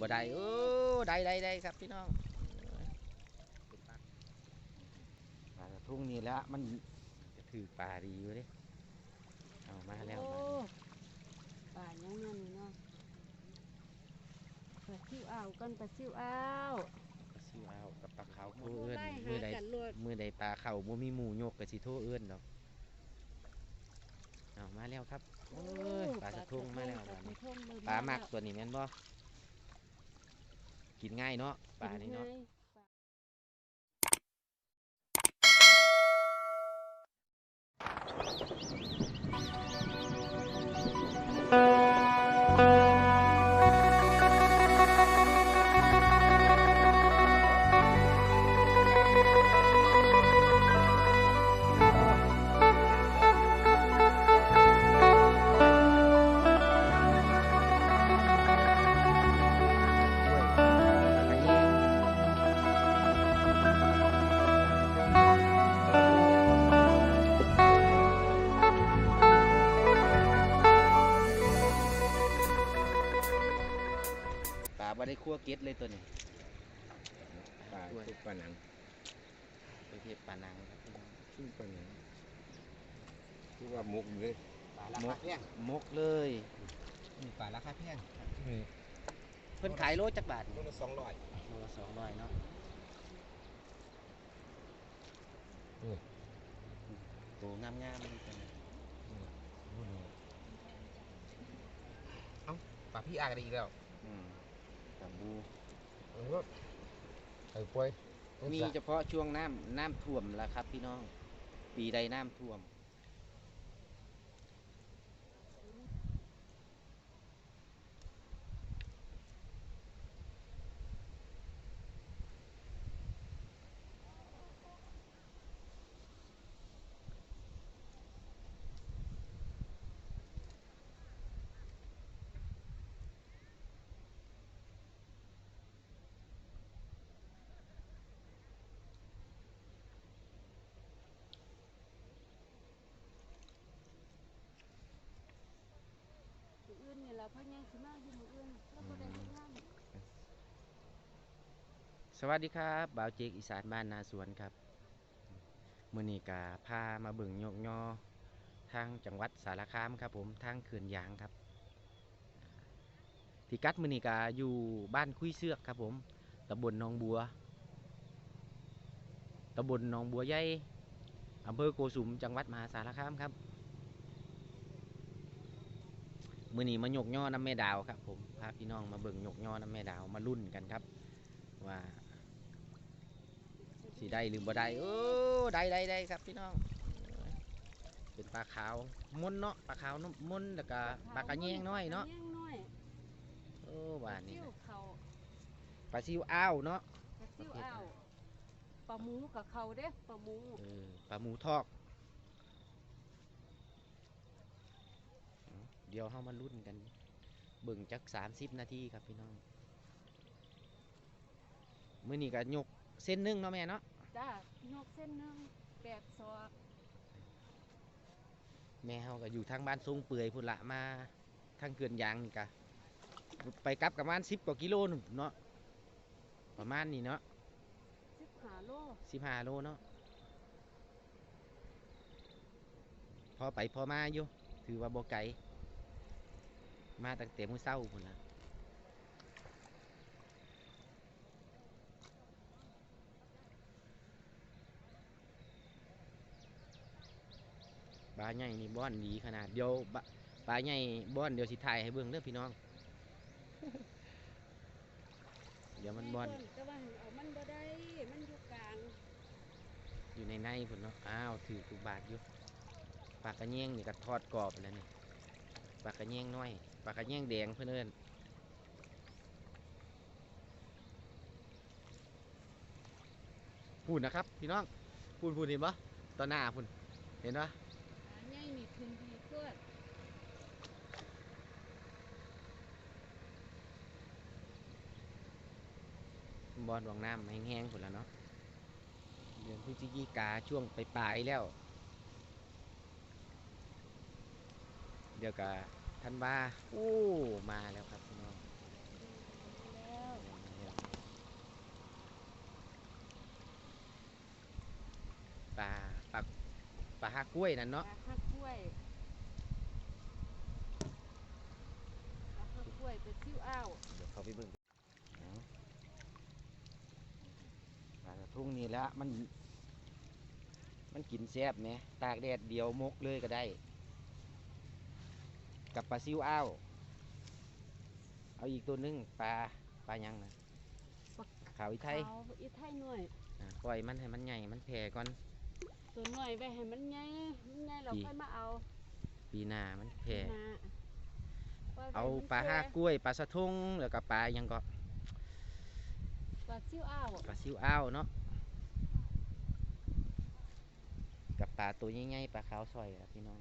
บ่ได้โอ้ได้ได้ได้ครับพี่น้องปลากระทุ่งนี่แหละมันจะถือปลาดีอยู่เดิเอามาแล้วโอ้มาป่ายังนั่นนี่เนาะปลาซิวอ้าวกันปลาซิวอ้าวปลาซิวเอากับปลาขาวโอ้โทเอิ้นไล่มืหาอใดกันรวดมือใดปลาเข่าบ่มีหมูโยกก็สิโทเอิ้นดอกเอามาแล้วครับโอ้ยปลากระทุ่งมาแล้วปลาบัดกระนี้ทงเริ่มปลามักแล้วตัวนี้แม่นบ่ กินง่ายเนาะปลานี่เนาะ บ่ได้คั่วเก็ดเลยตัวนี้ปลาทุกปลาหนังไปเทศปลานังครับพี่น้องทุกปลาหนังคือว่ามุกอยู่เลยปลาราคาแพงมกเลยนี่ปลาราคาแพงเพิ่นขายโลจักบาทตัวละสองร้อยโลละสองร้อยเนาะโตงามๆเลยตัวนี้ปลาพี่อากระดีแล้วอืม ปลาบูเออไอ้ป่วยมีเฉพาะช่วงน้ำน้ำท่วมแล้วครับ พี่น้อง ปีใดน้ำท่วม พ่อใหญ่สิมาอยู่มืออื่นแล้วบ่ได้เฮ็ดงานสวัสดีครับบ่าวเจกอีสานบ้านนาสวนครับมือนีก็พามาเบิ่งยกยอทางจังหวัดสารคามครับผมทางเขื่อนยางครับพิกัดมือนีก็อยู่บ้านคุยเสือกครับผมตำบลหนองบัวตำบลหนองบัวใหญ่อำเภอโกสุมจังหวัดมหาสารคามครับ มื้อนี้มายกยอน้ำแม่ดาวครับผมพาพี่น้องมาเบิ่งยกยอน้ำแม่ดาวมารุ่นกันครับ ว่าสีได้หรือบ่ได้โอ้ได้ได้ได้ครับพี่น้อง เป็นปลาขาวมุนเนาะปลาขาวนมุนแล้วก็ปลากระแยงน้อยเนาะปลกระแยงน้อยโอ้บ้านนี้ซิวนะเขาปลาซิวอ้าวเนาะปลาซิวอ้าวปลาหมูกับเขาเด้ปลาหมูเออปลาหมูทอก เดี๋ยวเฮามาลุ้นกัน เบิ่งจักสามสิบนาทีครับพี่น้องมื้อนี้ก็ยกเส้นหนึงเนาะแม่เนาะจ้ายกเส้นหนึงแปดศอกแม่เฮาก็อยู่ทางบ้านทรงเปื่อยพุ่นละมาทางเขื่อนยางนี่กะไปกลับประมาณ10กว่ากิโลนึงเนาะประมาณนี้เนาะ15โล15โลเนาะพอไปพอมาอยู่ถือว่าบ่ไกล มาตั้งแต่มื้อเช้าพุ่นละปลาใหญ่นี่บ้อนดีขนาดเดียวบะปลาใหญ่บ้อนเดียวสิถ่ายให้เบิ่งเด้อพี่น้อง เดี๋ยวมันบ้อนแแต่ว่าเอามันบ่ได้ มันอยู่กลาง อยู่ในในพุ่นเนาะ อ้าวถือทุกบาทอยู่ปลากระแยงนี่ก็ทอดกรอบแล้วนี่ ปลากระแยงน้อยปลากระแยงแดงเพื่อนเอิ้นพูดนะครับพี่น้องพูดพูดเห็นปะต่อหน้าพูดเห็นปะปลาใหญ่นี่ขึ้นดีเกิดบอลวังน้ำแห้งๆพุ่นแล้วเนาะเดือนพฤศจิกาช่วงปลายๆแล้ว เดี๋ยวกับท่านวาโอ้มาแล้วครับพี่น้องปลาปลาปลาฮักกล้วยนั่นเนาะปลาฮักกล้วยปลาฮักกล้วยเป็นซิ่วอ้าวเดี๋ยวเขาไปเบิ่งปลาทุ่งนี่ล้วมัน มันกินแซ่บไหมตากแดดเดียวมกเลยก็ได้ กับปลาซิวอ้าวเอาอีกตัวหนึงปลาปลายังนะขาวอีไทยเอาอีไทยหน่อยอะปล่อยมันให้มันใหญ่มันแผ่ก่อนตัวหน่อยไว้ให้มันใหญ่มันใหญ่เราดีค่อยมาเอา ปีหน้ามันแผ่นะปล่ยไว้เอามันปลาแก่ห้ากล้วยปลาสะทุ่งแล้วก็ปลายังก็ปลาซิ่วอ้าวปลาซิวอ้าวเนาะกับปลาตัวใหญ่ๆปลาขาวซอยอะพี่น้อง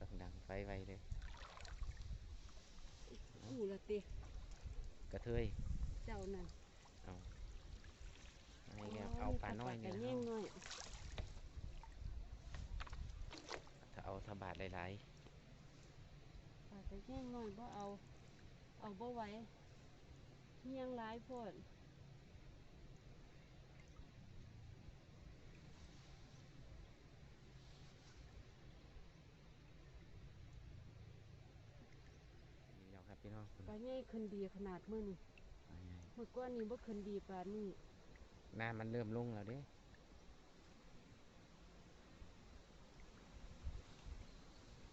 ต้องดัง ไฟไวเลยหูละติกระเทยเจ้านั่นเอาอะไรเงี้ยเอาปลาน้อยเนี่เนี่ยยปลากระเงี้ยงน้อยถ้าเอาทบาทหลายปลากระเงี้ยงน้อยบ่เอาเอาบ่ไหวเงี้ยงหลายโพด ๆนี่แล้วครับพี่น้องคุณ ปลาใหญ่ขึ้นดีขนาดมื้อนี้ปลาใหญ่เมื่อก่อนนี้บ่ขึ้นดีปานนี้น้ำมันเริ่มลงแล้วเด้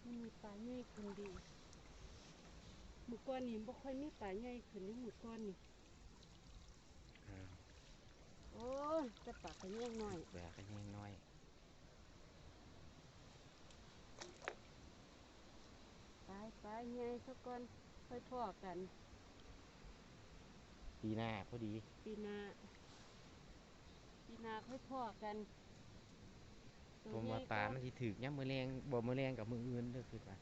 มันมีปลาใหญ่ขึ้นดีเมื่อก่อนนี้บ่ค่อยมีปลาใหญ่ขึ้นนี่เมื่อก่อนนี่อ่าโอ้ยแต่ปลากระเงี้ยงน้อยแหวกกันยังน้อยไปไปใหญ่ซะก่อน ค่อยพ่อกัน ปีหน้าพอดี ปีหน้าปีหน้าค่อยพ่อกันตัวผมใหญ่ว่าปลาก่อมันสิถึกย่ำมือแรงบ่มือแรงกับมืออื่นเด้อคือปลา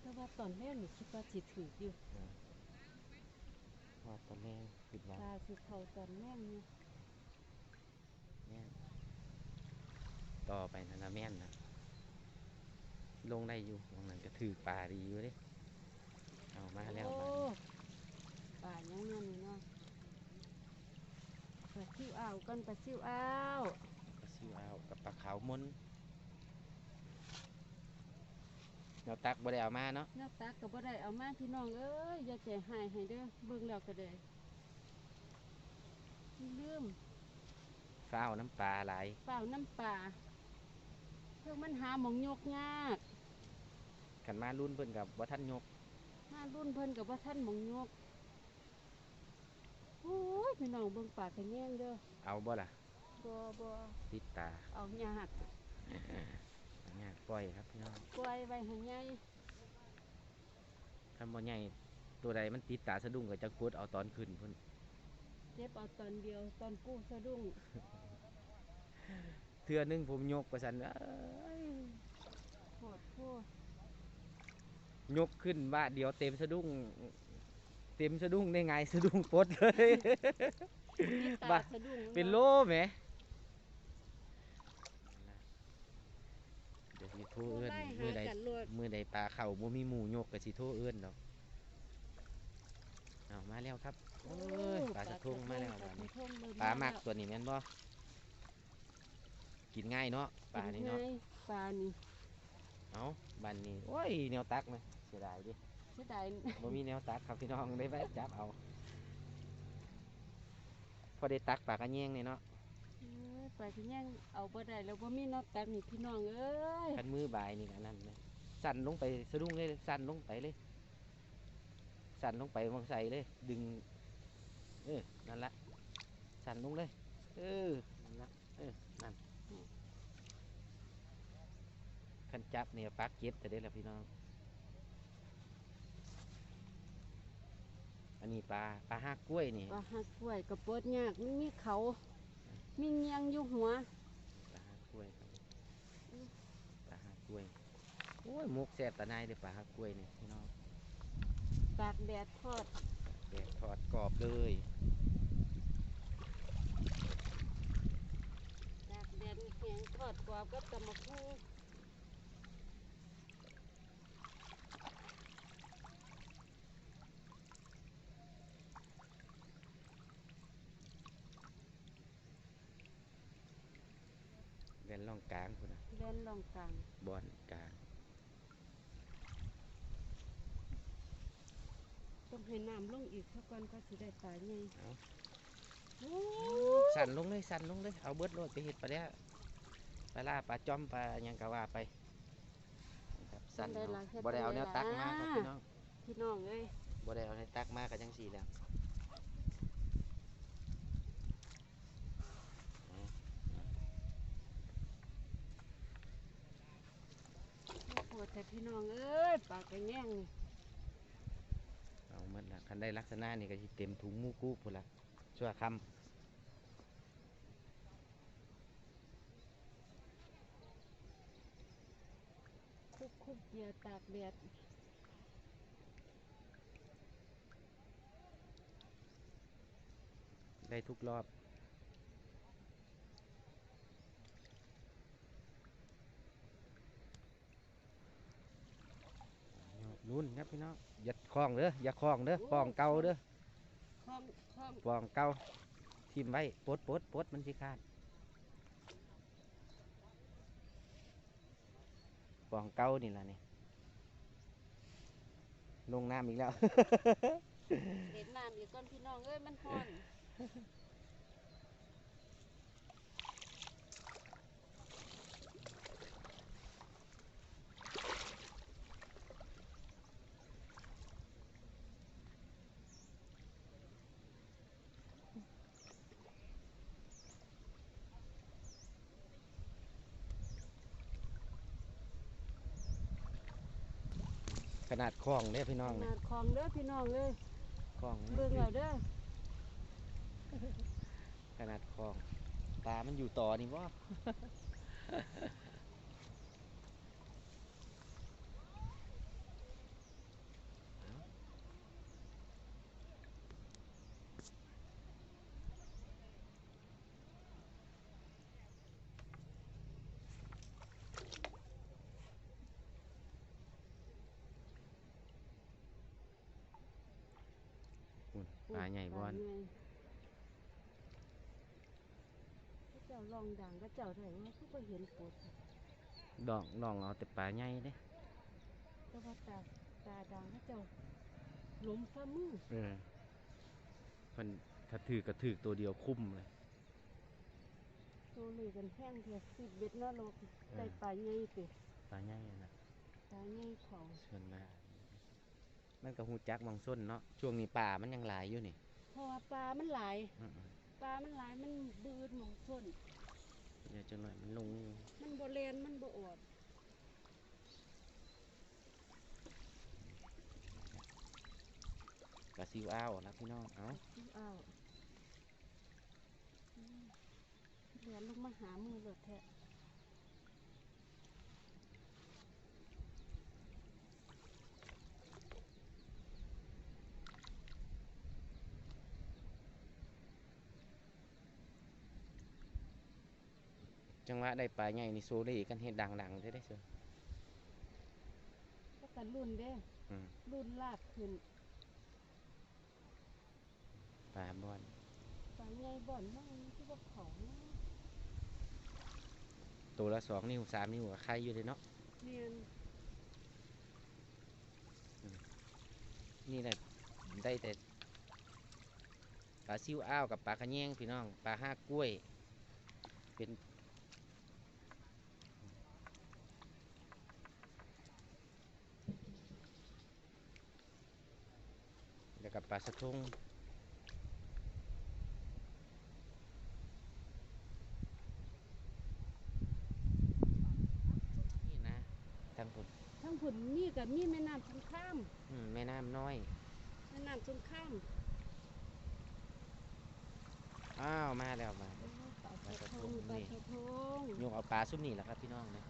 แต่ว่าตอนแรกนี่คิดว่าสิถืออยู่พอตอนแรงคิดว่าปลาสิเข้าตอนแม่งอยู่แม่นต่อไปนะนะแม่นนะ ลงได้อยู่ตรงนั้นก็ถือปลาดีอยู่เด้เอามาแล้วโอ้บาดนี้ปลายังนั่นนี่เนาะปลาซิวอ้าวกันปลาซิวอ้าวก็ซื้อเอากับปลาขาวมนเราตักบ่ได้เอามาเนาะหน้าตักก็บ่ได้เอามาพี่น้องเอ้ยอย่าใจหายให้เด้อเบิ่งแล้วก็ได้ลืมฟ้าวน้ำปลาหลายเปล่าน้ำปลาเพิ่งมันหาหมองยกยาก ขันมารุ่นเพิ่นกับว่าท่านยก มารุ่นเพิ่นกับว่าท่านหมองยกโอ้ยพี่น้องเบิ่งปลากระแยงเด้อเอาบ่ล่ะบ่บ่ติดตาเอายากอันเนี้ยปล่อยครับพี่น้องปล่อยไว้ให้ใหญ่ถ้าบ่ใหญ่ตัวใดมันติดตาสะดุ้งก็จะกดเอาตอนขึ้นพุ่นเจ็บเอาตอนเดียวตอนกู้สะดุ้งเทื่อหนึงผมยกประสันเอ้ยโคตรโคตร ยกขึ้นบาทเดียวเต็มสะดุ้ง เต็มสะดุ้งได้ไงสะดุ้งปลดเลยมีตาบ้าสะดุ้งเป็นโลไหมเดี๋ยวสิโทรโทรเอื้อนไล่มืหาอใดกันโลดมือใดปลาเข่าบ่มีหมูยกก็สิโทรเอื้อนดอกเอามาแล้วครับโอ้ยปลาสะทุ่งมาแล้วปลาบาดสะนี้ทุ่งเริ่มปลาหมักแล้วตัวนี้แม่นบ่กินง่ายเนาะปลานี่เนาะกิไงปลานี่เอาบันนี้โอ้ยแนวตักไหมเสียดายดิเสียดายบ่มีแนวตักครับพี่น้องได้แวะจับเอา พอได้ตักปลากระแยงนี่เนาะเอ้ยปลากระแยงเอาบ่ได้แล้วบ่มีน็อตตักนี่พี่น้องเอ้ยคันมือบายนี่กันนั่นเลยสั่นลงไปสะดุ้งเลยสั่นลงไปเลย สั่นลงไปมองใส่เลย ดึง เออนั่นละสั่นลงเลย เออนั่นละเออนั่นคันจับเนี่ยปักเก็บแต่ได้แล้วพี่น้อง อันนี้ปลาปลาหักกล้วยนี่ปลาหักกล้วยกระปดยากมันมีเขามีเงียงอยู่หัวปลาหักกล้วยครับปลาหักกล้วยโอ้ยมุกแสบตาในายเลยปลาหักกล้วยนี่พี่น้องตากแดดทอดแดดทอดกรอบเลยตากแดดแห้งทอดกรอบก็ตำมะพุ องกลางพุ่นนะแล่นลองกลางบอนกลาง ต้องให้น้ำลงอีกเท่าก่อนก็สิได้ปลาใหญ่โอ้สั่นลงเลยสั่นลงเลยเอาเบิดโลดไปเห็ดปลาแล้วปลาล่าปลาจอมปลาหยังกะว่าไปนะครับสั่นเอาบ่ได้เอาแนวตักมาครับพี่น้องพี่น้องเอ้ยบ่ได้เอาแนวตักมาก็จังสี่แล้ว ปวด แต่พี่น้องเอ้ยปลากระแง่งนี่เอาหมันละคันได้ลักษณะนี่ก็สิเต็มถุงหมูกู้พุ่นละชั่วคคุกคุกเหยียตากแดดำได้ทุกรอบ นุ่นครับพี่น้องอย่าคล้องเด้ออย่าคล้องเด้อปองเก่าเด้อคล้องคล้องปองเก่าทิมไว้ปลดปลดปลดมันสิขาดปองเก่านี่ล่ะนี่ลงน้ำอีกแล้วเด็ดน้ำอีกก่อนพี่น้องเอ้ยมันฮ้อน ขนาดคล้องเด้อพี่น้องขนี่นาดของเด้อพี่น้องเอ้ยคล้องเบิ่งเอาเด้อขนาดคล้องปลามันอยู่ต่อนี่บ่ ปลาใหญ่บอนปลาใหญ่พระเจ้าลองดังก็เจ้าได้ว่าเขาก็เห็นปวดดองดองเอาแต่ปลาใหญ่เด้ก็ว่าตาตาดังก็เจ้าหล้มฟ้ามือเออเพิ่นถ้าถือกระถือตัวเดียวคุ้มเลยตัวเลยกันแห้งเถอะสิบเบ็ดนรกได้ปลาใหญ่ติปลาใหญ่นั่นนะปลาใหญ่เขาส่วนมาก มันก็หูจักมองส้นเนาะช่วงนี้ป่ามันยังหลายอยู่นี่เพราะว่าปลามันหลายอื้อปลามันหลายมันบืดหมองส้น ๆเดี๋ยวจะหน่อยมันลงมันบ่แลนมันบ่อดกระซิวอ้าวแล้วพี่น้องเอาซิอ้าวอืมแลนลงมาหามือเลยแท้ จังหวะได้ปลาใหญ่นี่โซเล่กันเฮ็ดดังๆได้ได้อเชียวก็กันรุ่นเด้อืมรุ่นลากขึ้นปลาบอนปลาใหญ่บ่อนมากที่ว่าเขาเนาะตัวละสองนิ้วสามนิ้วก็ใครอยู่เลยเนาะเนียนนี่แหละได้แต่ปลาซิวอ้าวกับปลากระแยงพี่น้องปลาห้ากล้วย เป็น แล้วกับปลาสะทงนี่นะทางผมทั้งผุนมีกับมีแม่น้ำสงครามอืมแม่น้ำน้อย แม่น้ำสงครามอ้าวมาแล้วมาโอ้ปลาปลาสะสะททงงปลานี่สะทงโยงเอาปลาซุ่มนี่แหละครับพี่น้องนะ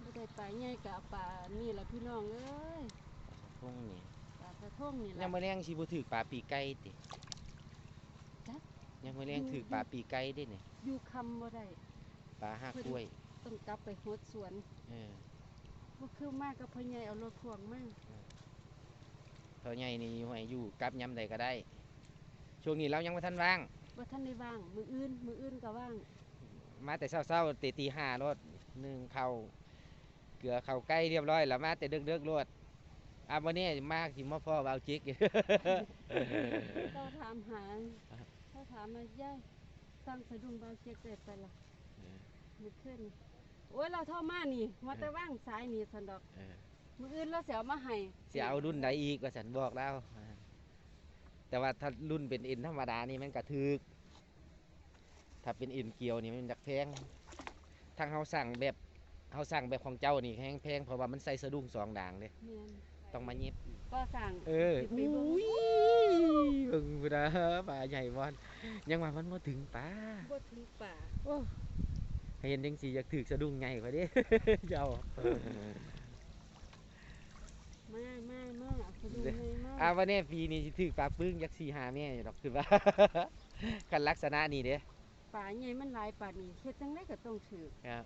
ไม่ได้ปลาใหญ่กับปลานี่แหละพี่น้องเอ้ย ปลาสะทงนี่ ปลาสะทงนี่แหยัละงไม่แรงสิบุถือปลาปีไก่ติจ๊ะ ยังไม่แรงถือปลาปีไก่ได้เนี่ยอยู่คำบ่ได้ ปลาห้ากล้วยต้องกลับไปโหดสวนเออบ่คือมากกับพ่อใหญ่เอารถพ่วงมาเท่าใหญ่นี่อยู่ให้อยู่กลับยำใดก็ได้ ช่วงนี้เรายังไม่ทันว่าง บ่ทันได้ว่าง มืออื่น มืออื่นก็ว่างมมาแต่เช้าๆตีตีห้ารถหนึ่งเขาวเกลือเขาวใกล้เรียบร้อยแล้วมาแต่เดึกๆรถ อะวันนี้มากสิมาพ่อเบาจิก เราถามหาเขาถามมาย่ายตั้งสะดุ้งเบาเจ็กได้ไปละมือขึ้นนี่โอ้ยเราเท่ามานี่มาแต่ว่างสายนี่สันดอกเออมืออื่นเราเสียมาให้สิเอารุ่นใดอีกว่าฉันบอกแล้วอ่าแต่ว่าถ้ารุ่นเป็นอินธรรมดานี่มันกระทึก ถ้าเป็นอินเกียวนี่มันจักแพงทางเฮาสั่งแบบเฮาสั่งแบบของเจ้านี่แพงแพงเพราะว่ามันใส่สะดุ้งสองด่างเลยแม่น ต้องมาเย็บ ก็สั่งเออสิไปเบิ่งอุ้ยเบิ่งพุ่นนะปลาใหญ่บอนยังว่ามันบ่ถึงปลาบ่ถึงป่าให้เห็นจังสิอยากถึกสะดุ้งใหญ่กว่าเด้ เจ้า มามามาเอาสะดุ้งไงมาอ่าวันนี้ปีนี้สิถึกปลาปึ้งยักษ์สี่หาแม่อยู่ดอกคือว่า คันลักษณะนี้เด้ป่าใหญ่มันหลายป่านี่เฮ็ดจังไดก็ต้องถือครับ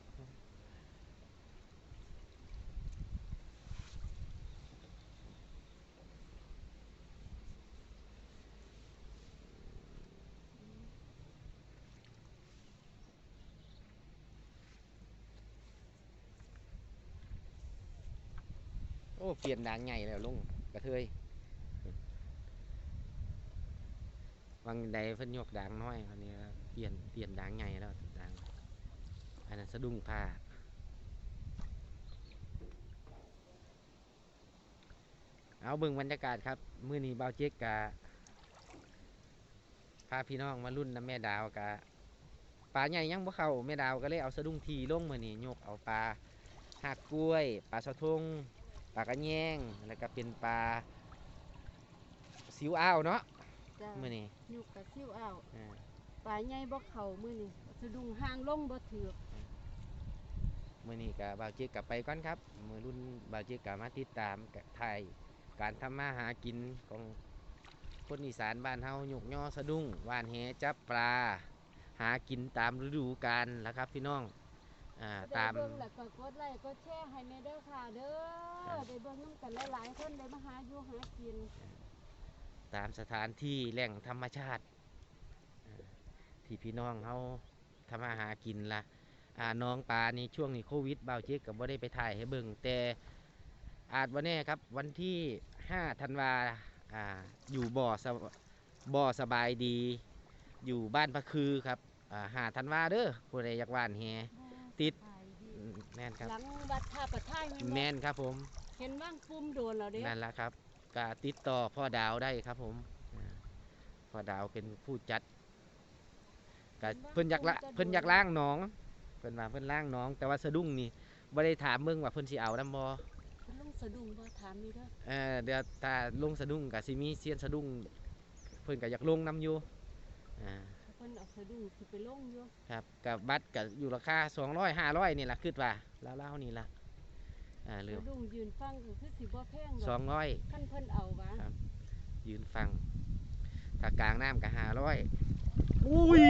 โอ้ เปลี่ยนด่างใหญ่แล้วลุงกระเทยวังใดเพิ่นยกด่างน้อยคนนี้เปลี่ยนเปลี่ยนด่างใหญ่แล้วด่างอันนั้นสะดุ้งผ้าเอาเบิ่งบรรยากาศครับมื้อนี้เบาเจ๊กกะพาพี่น้องมารุ่นน้ำแม่ดาวกะปลาใหญ่ยังบ่เข้าแม่ดาวก็เลยเอาสะดุ้งทีลงมื้อนี้ยกเอาปลาหักกล้วย ปลาสะทง ปลากระแยงแล้วก็เป็นปลาสิวอ้าวเนาะจ้ามื้อนี้ยุกกะซิ่วอ้าวอ่าป่าใหญ่บ่เข้ามื้อนี้สะดุ้งห่างลงบ่ถือมื่อนี้กับบาวเจ๊กกลับไปก่อนครับ มือรุ่นบาวเจ๊กกลับมาติดตามกะถ่ายการทำมาหากินของคนอีสานบ้านเฮาหยกย่อสะดุ้งหวานแหจับปลา หากินตามฤดูกาลแล้วครับพี่น้อง อ่าได้ตามเบิ่งแล้วก็กดไลค์กดแชร์ให้แม่เด้อค่ะเด้ครัอบ ได้เบิ่งนํกันหลายๆคนได้มาหาอยู่หากินตามสถานที่แหล่งธรรมชาติอ่าที่พี่น้องเฮาทำมาหากินละอ่าน้องปลานี่ช่วงนี้โควิดบาวเจ๊กกับว่าได้ไปถ่ายให้เบิ่งแต่อาจวันแน่ครับวันที่5ธันวาอ่าอยู่บ่อสบบ่อสบายดี อยู่บ้านพะคือครับอ่าหาธันวาเด้อผู้ใดอยากหว่านแฮติดสบายดีอืมแม่นครับ หลังวัดท่าประทายแม่นบ่แม่นครับผมเห็นว่างปุ่มโดนแล้วเด้นั่นแหละครับก็ติดต่อพ่อดาวได้ครับผมอ่าพ่อดาวเป็นผู้จัดก็เพิ่นอยากละเพิ่นอยากล้างหน้องเพิ่นว่าเพิ่นล้างหน้อง แต่ว่าสะดุ้งนี่บ่ได้ถามเบิ่งว่าเพิ่นสิเอานำบ่เพิ่นลงสะดุ้งบ่ถามนี่เด้อเออเดี๋ยวถ้าลงสะดุ้งก็สิมีเซียนสะดุ้งเพิ่นก็อยากลงนํอยู่อ่าเพิ่นเอาสะดุ้งสิไปลงอยู่ครับกับบัตรก็อยู่ราคา200 500นี่ล่ะคิดว่าแล้วๆนี่ล่ะอ่าเหลือสะดุ้งยืนฟังก็คือสิบ่แพงดอก200คันเพิ่นเอาวะครับ ยืนฟังถ้ากลางน้ำก็หาร้อยอุ้ย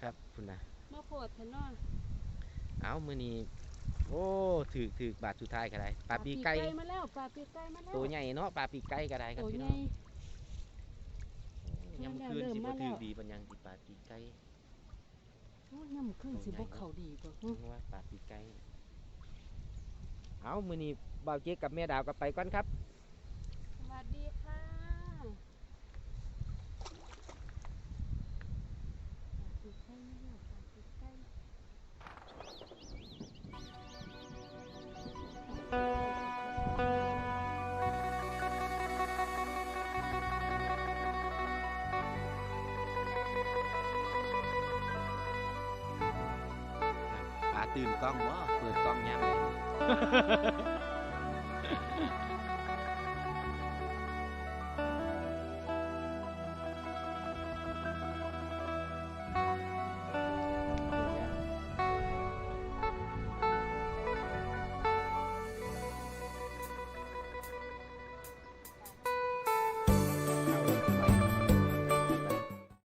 ครับคุณนะมาโพดเถอะเนาะเอามือนี้โอ้ถือถือบาทสุดท้ายก็ได้ปลาปีไก่ มาแล้วปลาปีไก่มาแล้วตัวใหญ่เนาะปลาปีไก่ก็ได้ครับตัวพี่ใหน้ญ่อง ยังคืนเริ่มสิบ่มาแล้วถือดีปัญญังติปลาปีไก่โอ้ยย่ำขึ้นสิบ่เข้าดีบ่นึกว่าปลาปีไก่เอามือนี้บ่าวเจ๊กับแม่ดาวก็ไปก่อนครับ สวัสดี ตื่นกล้องวะเปิดกล้องยังเลย